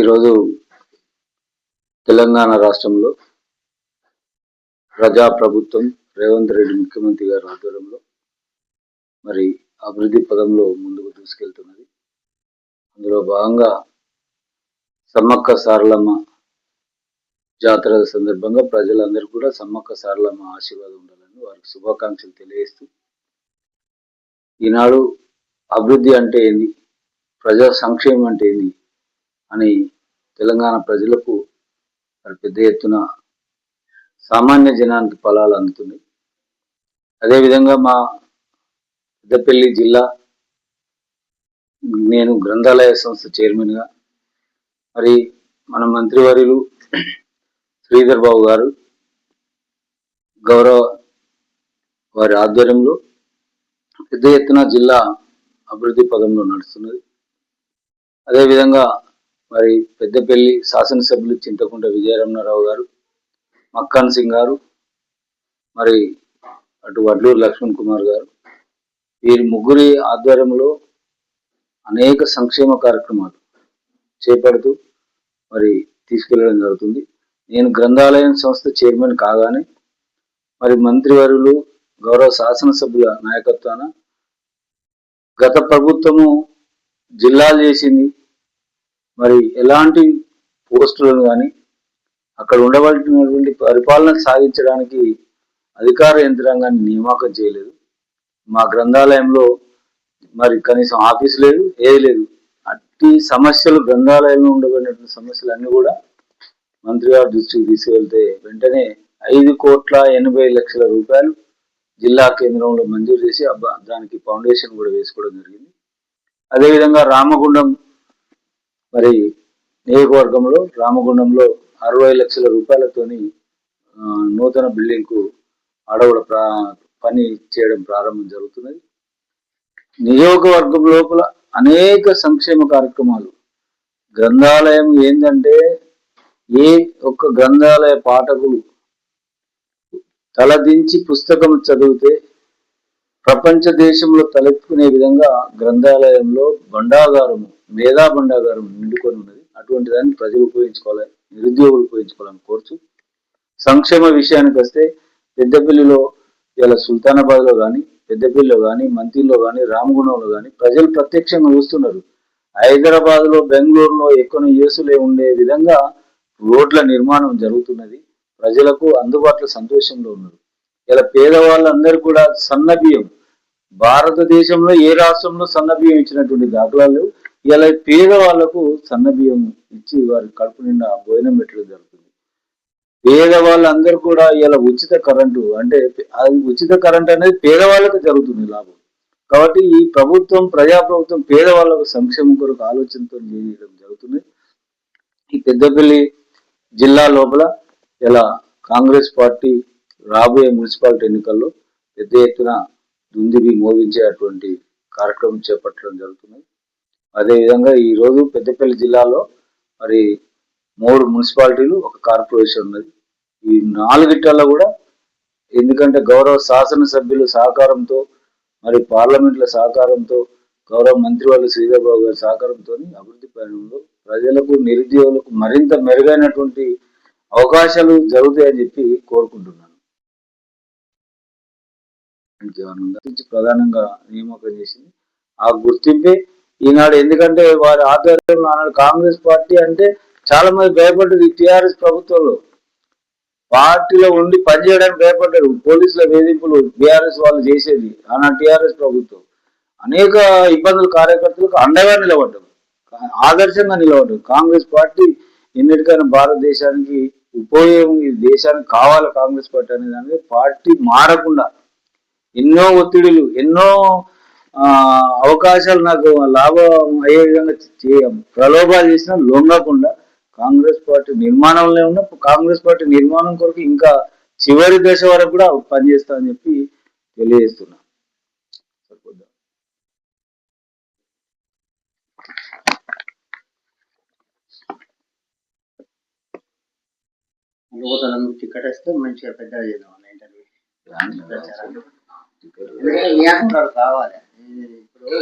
ఈరోజు తెలంగాణ రాష్ట్రంలో ప్రజా ప్రభుత్వం రేవంత్ రెడ్డి ముఖ్యమంత్రి గారి ఆధ్వర్యంలో మరి అభివృద్ధి పదంలో ముందుకు తీసుకెళ్తున్నది అందులో భాగంగా సమ్మక్క సారలమ్మ జాతర సందర్భంగా ప్రజలందరూ కూడా సమ్మక్క సారలమ్మ ఆశీర్వాదం ఉండాలని వారికి శుభాకాంక్షలు తెలియజేస్తూ ఈనాడు అభివృద్ధి అంటే ఏంది? ప్రజా సంక్షేమం అంటే ఏంది? అని తెలంగాణ ప్రజలకు మరి పెద్ద ఎత్తున సామాన్య జనానికి ఫలాలు అందుతున్నాయి. అదేవిధంగా మా పెద్దపల్లి జిల్లా నేను గ్రంథాలయ సంస్థ చైర్మన్గా మరి మన మంత్రివర్యులు శ్రీధర్ బాబు గారు గౌరవ వారి ఆధ్వర్యంలో పెద్ద ఎత్తున జిల్లా అభివృద్ధి పదంలో నడుస్తున్నది. అదేవిధంగా మరి పెద్దపల్లి శాసనసభ్యులు చింతకుంట విజయరమణారావు గారు మక్కాన్ సింగ్ గారు మరి అటు వడ్లూరు లక్ష్మణ్ కుమార్ గారు వీరి ముగ్గురి ఆధ్వర్యంలో అనేక సంక్షేమ కార్యక్రమాలు చేపడుతూ మరి తీసుకెళ్ళడం జరుగుతుంది. నేను గ్రంథాలయం సంస్థ చైర్మన్ కాగానే మరి మంత్రివర్యులు గౌరవ శాసనసభ్యుల నాయకత్వాన గత ప్రభుత్వము జిల్లాలు చేసింది మరి ఎలాంటి పోస్టులను కానీ అక్కడ ఉండవలసినటువంటి పరిపాలన సాగించడానికి అధికార యంత్రాంగాన్ని నియామకం చేయలేదు. మా గ్రంథాలయంలో మరి కనీసం ఆఫీస్ లేదు ఏది లేదు. అట్టి సమస్యలు గ్రంథాలయంలో ఉండబడినటువంటి సమస్యలు అన్నీ కూడా మంత్రి గారి దృష్టికి తీసుకెళ్తే వెంటనే ఐదు కోట్ల ఎనభై లక్షల రూపాయలు జిల్లా కేంద్రంలో మంజూరు చేసి అబ్బా దానికి ఫౌండేషన్ కూడా వేసుకోవడం జరిగింది. అదేవిధంగా రామగుండం మరి నియోజకవర్గంలో రామగుండంలో అరవై లక్షల రూపాయలతోని నూతన బిల్డింగ్కు అడవుల ప్రా పని చేయడం ప్రారంభం జరుగుతున్నది. నియోజకవర్గం లోపల అనేక సంక్షేమ కార్యక్రమాలు. గ్రంథాలయం ఏంటంటే ఏ ఒక్క గ్రంథాలయ పాఠకులు తలదించి పుస్తకం చదివితే ప్రపంచ దేశంలో తలెత్తుకునే విధంగా గ్రంథాలయంలో బండాగారము మేధా బండాగారం నిండుకొని ఉన్నది. అటువంటి దాన్ని ప్రజలు ఉపయోగించుకోవాలి నిరుద్యోగులు ఉపయోగించుకోవాలని కోరుచు. సంక్షేమ విషయానికి వస్తే పెద్దపల్లిలో ఇలా సుల్తానాబాద్లో కానీ పెద్దపల్లిలో కానీ మంత్రిలో కానీ రామగుణంలో కానీ ప్రజలు ప్రత్యక్షంగా చూస్తున్నారు. హైదరాబాద్లో బెంగళూరులో ఎక్కువ యేసులే ఉండే విధంగా రోడ్ల నిర్మాణం జరుగుతున్నది. ప్రజలకు అందుబాటులో సంతోషంలో ఉన్నారు. ఇలా పేదవాళ్ళందరూ కూడా సన్న బియ్యం భారతదేశంలో ఏ రాష్ట్రంలో సన్న బియ్యం ఇచ్చినటువంటి దాఖలాలు ఇలా పేదవాళ్ళకు సన్న బియ్యం ఇచ్చి వారి కడుపు నిండా భోజనం పెట్టడం జరుగుతుంది. పేదవాళ్ళందరూ కూడా ఇలా ఉచిత కరెంటు అంటే అది ఉచిత కరెంట్ అనేది పేదవాళ్ళకు జరుగుతుంది లాభం. కాబట్టి ఈ ప్రభుత్వం ప్రజాప్రభుత్వం పేదవాళ్ళకు సంక్షేమం కొరకు ఆలోచనతో చేయడం జరుగుతుంది. ఈ పెద్దపల్లి జిల్లా లోపల ఇలా కాంగ్రెస్ పార్టీ రాబోయే మున్సిపాలిటీ ఎన్నికల్లో పెద్ద ఎత్తున దుందిబి మోగించేటువంటి కార్యక్రమం చేపట్టడం జరుగుతుంది. అదేవిధంగా ఈరోజు పెద్దపల్లి జిల్లాలో మరి మూడు మున్సిపాలిటీలు ఒక కార్పొరేషన్ ఉన్నది. ఈ నాలుగిట్లలో కూడా ఎందుకంటే గౌరవ శాసనసభ్యుల సహకారంతో మరి పార్లమెంట్ల సహకారంతో గౌరవ మంత్రి వాళ్ళు శ్రీధర్బాబు గారి సహకారంతో అభివృద్ధి పయనంలో ప్రజలకు నిరుద్యోగులకు మరింత మెరుగైనటువంటి అవకాశాలు జరుగుతాయని చెప్పి కోరుకుంటున్నాను. ప్రధానంగా నియామకం చేసింది. ఆ గుర్తింపే ఈనాడు ఎందుకంటే వారి ఆధ్వర్యంలో ఆనాడు కాంగ్రెస్ పార్టీ అంటే చాలా మంది భయపడ్డారు ఈ టీఆర్ఎస్ ప్రభుత్వంలో. పార్టీలో ఉండి పనిచేయడానికి భయపడ్డారు. పోలీసుల వేధింపులు బీఆర్ఎస్ వాళ్ళు చేసేది ఆనాడు టిఆర్ఎస్ ప్రభుత్వం. అనేక ఇబ్బందులు కార్యకర్తలకు అండగా నిలబడ్డారు. ఆదర్శంగా నిలబడ్డారు. కాంగ్రెస్ పార్టీ ఎన్నిటికైనా భారతదేశానికి ఉపయోగం ఈ దేశానికి కావాలి కాంగ్రెస్ పార్టీ అనేది పార్టీ మారకుండా ఎన్నో ఒత్తిడులు ఎన్నో అవకాశాలు నాకు లాభం అయ్యే విధంగా ప్రలోభాలు చేసినా లొంగకుండా కాంగ్రెస్ పార్టీ నిర్మాణంలో ఉన్న కాంగ్రెస్ పార్టీ నిర్మాణం కొరకు ఇంకా చివరి దశ వరకు కూడా పనిచేస్తా అని చెప్పి తెలియజేస్తున్నా. యువతలను టికెట్ ఇస్తే మంచిగా పెద్దగా చేద్దాం ఇంటర్వ్యూ ఎందుకంటే ఏ కావాలి? ఇప్పుడు